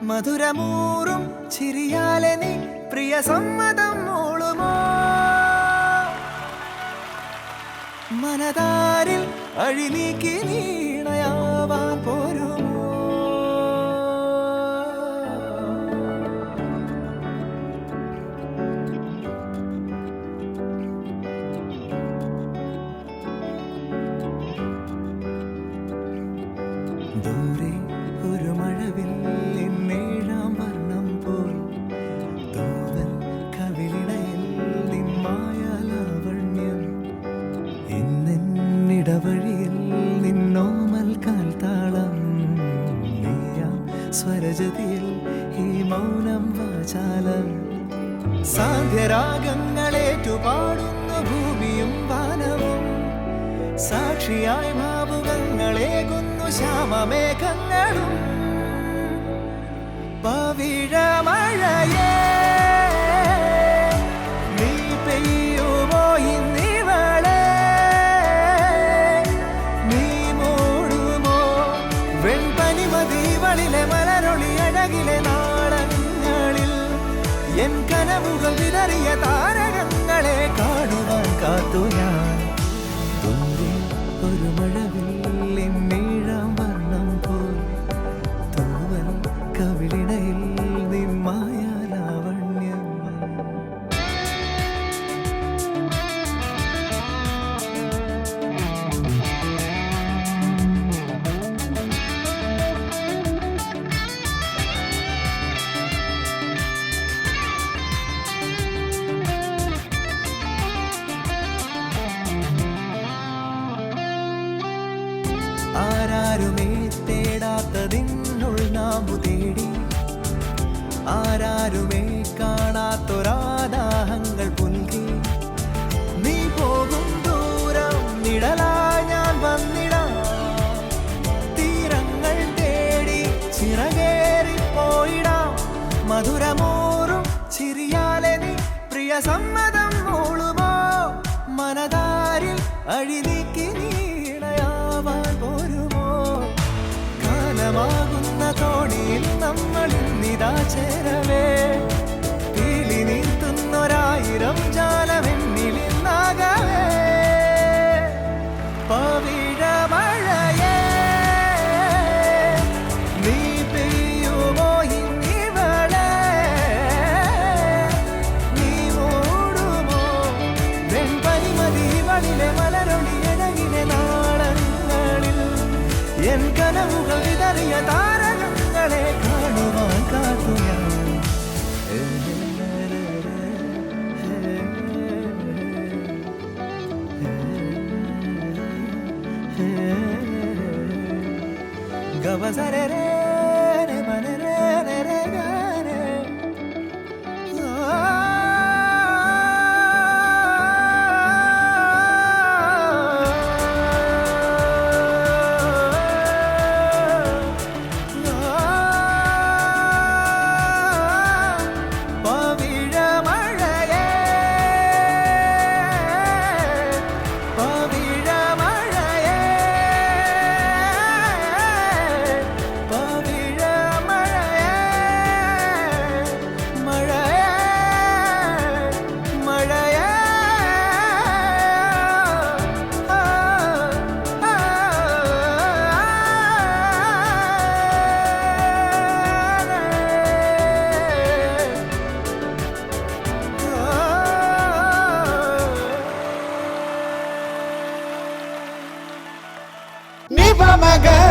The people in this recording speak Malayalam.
മധുരമൂറും ചിരിയാലെ നീ പ്രിയ സമ്മതം മൂളുമോ? മനതാരിൽ അഴിനീക്കി നീണയാവാൻ പോരുമോ? ദൂരെ ഒരു മഴവിൽ സ്വരജതിയിൽ ഈ മൗനം വാചാലം സാന്ധ്യരാഗങ്ങളേറ്റുപാടുന്നു ഭൂമിയും വാനവും സാക്ഷിയായി ഭാവുകങ്ങളേകുന്നു ശ്യാമമേഘങ്ങളും. പവിഴമഴയേ എൻ കനവുകൾ വിതറിയ താരകങ്ങളെ കാണുവാൻ കാത്തു ഞാൻ ആരാരുമേ തേടാത്തതിനുൾ നാമ്പു തേടി. ആരാരുമേ കാണാത്തൊരാദാഹങ്ങൾ പുൽകി. നീ പോകും ദൂരം നിടലാ ഞാൻ വന്നിടാം. തീരങ്ങൾ തേടി ചിറകേറി പോയിടാം. മധുരമോറും ചിരിയാലെ നീ പ്രിയ സമ്മതം മൂളുമോ? മനതാരിൽ അഴിനീക്കി നീണയാവാൻ കാലമാകുന്ന തോണിയിൽ നമ്മൾ ഇന്നിതാ എൻ കനവുകൾ വിതറിയ താരകങ്ങളെ കാണുവാൻ കാത്തു ഞാൻ ಮಗ